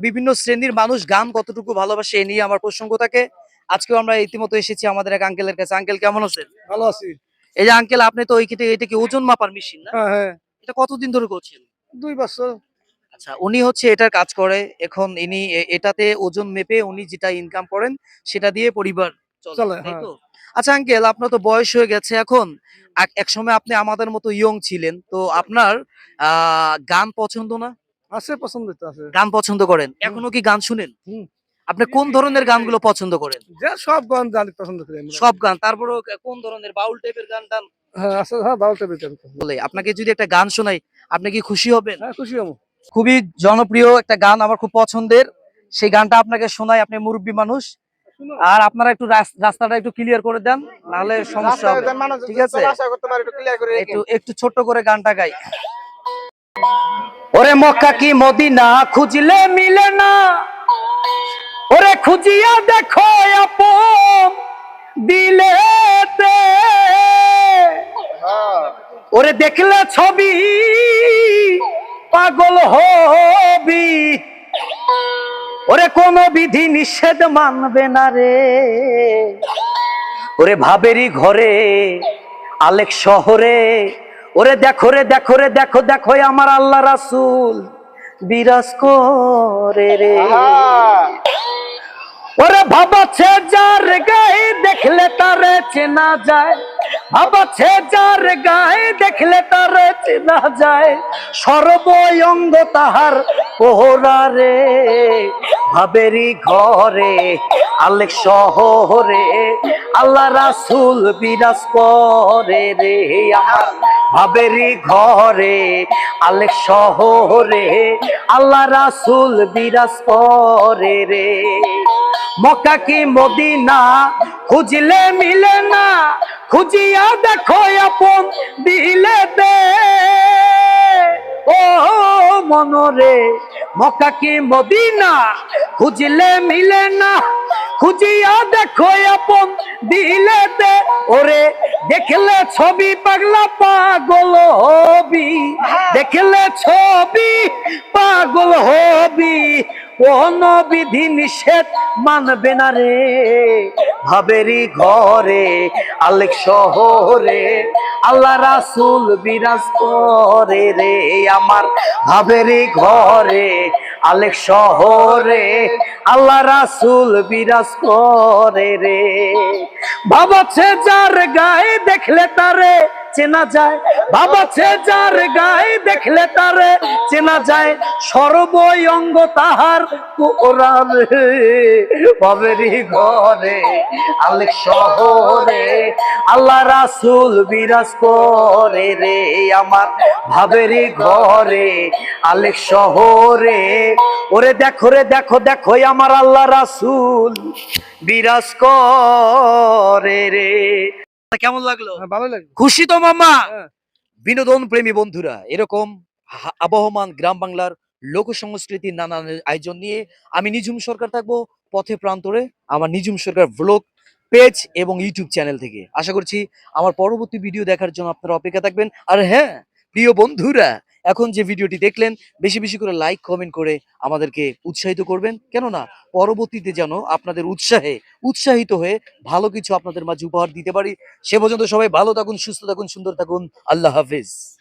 বিভিন্ন শ্রেণির মানুষ গান কতটুকু ভালোবাসে এ নিয়ে আমার প্রসঙ্গ থাকে। আজকেও আমরা ইতিমধ্যে এসেছি আমাদের এক আঙ্কেলের কাছে। আঙ্কেল কেমন আছেন? ভালো আছি। এই যে আঙ্কেল আপনি তো ওইখানে এটা কি ওজন মাপার মেশিন না? হ্যাঁ হ্যাঁ। এটা কতদিন ধরে করছেন? দুই বছর। আচ্ছা উনি হচ্ছে এটার কাজ করে। এখন ইনি এটাতে ওজন মেপে উনি যেটা ইনকাম করেন সেটা দিয়ে পরিবার চলে তাই হ্যাঁ। তো আচ্ছা আঙ্কেল আপনার তো বয়স হয়ে গেছে এখন। এক- সময় আপনি আমাদের মতো ইয়ং ছিলেন। তো আপনার আহ গান পছন্দ না? আছে পছন্দ তো আছে। গান পছন্দ করেন? এখনও কি গান শুনেন? আপনি কোন ধরনের গানগুলো পছন্দ করেন? যে সব গান জানি পছন্দ করি সব গান তারপরও কোন ধরনের বাউল টাইপের গান টান? হ্যাঁ হ্যাঁ। বলে আপনাকে যদি একটা গান শোনাই আপনি কি খুশি হবেন? হ্যাঁ খুশি হব। খুবই জনপ্রিয় একটা গান আমার খুব পছন্দের। সেই গানটা আপনাকে শোনাই আপনি মুরব্বী মানুষ। আর আপনারা একটু রাস- রাস্তাটা একটু ক্লিয়ার করে দেন নাহলে সমস্যা হবে ঠিক আছে? একটু একটু ছোট্ট করে গানটা গাই। ওরে মক্কা কি মদিনা খুঁজলে মিলে না? ওরে খুঁজিয়া দেখো আপন দিলেতে ওরে দেখলে ছবি, পাগল হবি। ওরে কোন বিধি নিষেধ মানবে না রে। ওরে ভাবেরই ঘরে, আলেক শহরে ওরে দেখো রে দেখো রে দেখো দেখো আমার আল্লাহ রাসুল। বিরাজ করে রে। ওরে ভাবাছে যার গায়ে দেখলে তারে চেনা যায়। ভাবাছে যার গায়ে দেখলে তারে চেনা যায়। সর্বঙ্গ তাহার পোহরা রে। ভাবেরই ঘরে, আলেক শহরে, আল্লাহ রাসূল বিরাজ করে রে আমার। ভাবেরই ঘরে, আলেক শহরে, আল্লাহ রাসূল বিরাজ করে রে। মক্কা কি মদিনা? খুঁজলে মিলে না। খুঁজিয়া দেখো আপন দিলে দে। ও মনরে, মক্কা কি মদিনা? খুঁজলে মিলে না, খুঁজিয়া দেখো আপন দিলে দে। ওরে, দেখলে ছবি পাগলা পাগল হবি। দেখলে ছবি পাগল হবি। কোন বিধি নিষেধ মানবে না রে। ভাবেরই ঘরে, আলেক শহরে, আল্লাহ রাসুল বিরাজ করে রে। আমার ভাবেরই ঘরে আলেক শহরে আল্লাহ রাসুল বিরাজ করে রে। বাবা যার গায়ে দেখলে তারে চেনা যায়। ভাবাছে যার গায়ে দেখলে তারে চেনা যায়। সর্বই সর্বঙ্গ তাহার কোরআন বাবেরি ঘরে, আলেক শহরে, আল্লাহ রাসূল বিরাজ করে রে আমার ভাবেরি ঘরে, আলেক শহরে। ওরে দেখো রে, দেখো দেখো আমার আল্লাহ রাসূল বিরাজ করে রে। কেমন লাগল? হ্যাঁ ভালো লাগে খুশি তো মামা হ্যাঁ। বিনোদন প্রেমী বন্ধুরা এরকম আবহমান গ্রাম বাংলার লোক সংস্কৃতির নানান আয়োজন নিয়ে আমি নিজুম সরকার থাকব পথে প্রান্তরে আমার নিজুম সরকার ব্লগ পেজ এবং ইউটিউব চ্যানেল থেকে। আশা করছি আমার পরবর্তী ভিডিও দেখার জন্য আপনারা অপেক্ষা থাকবেন। আর হ্যাঁ প্রিয় বন্ধুরা এখন যে ভিডিওটি দেখলেন, বেশি বেশি করে লাইক কমেন্ট করে আমাদেরকে উৎসাহিত করবেন। কেননা, পরবর্তীতে যেন আপনাদের উৎসাহে, উৎসাহিত হয়ে ভালো কিছু আপনাদের মাঝে উপহার দিতে পারি। সে পর্যন্ত সবাই ভালো থাকুন, সুস্থ থাকুন, সুন্দর থাকুন। আল্লাহ হাফিজ।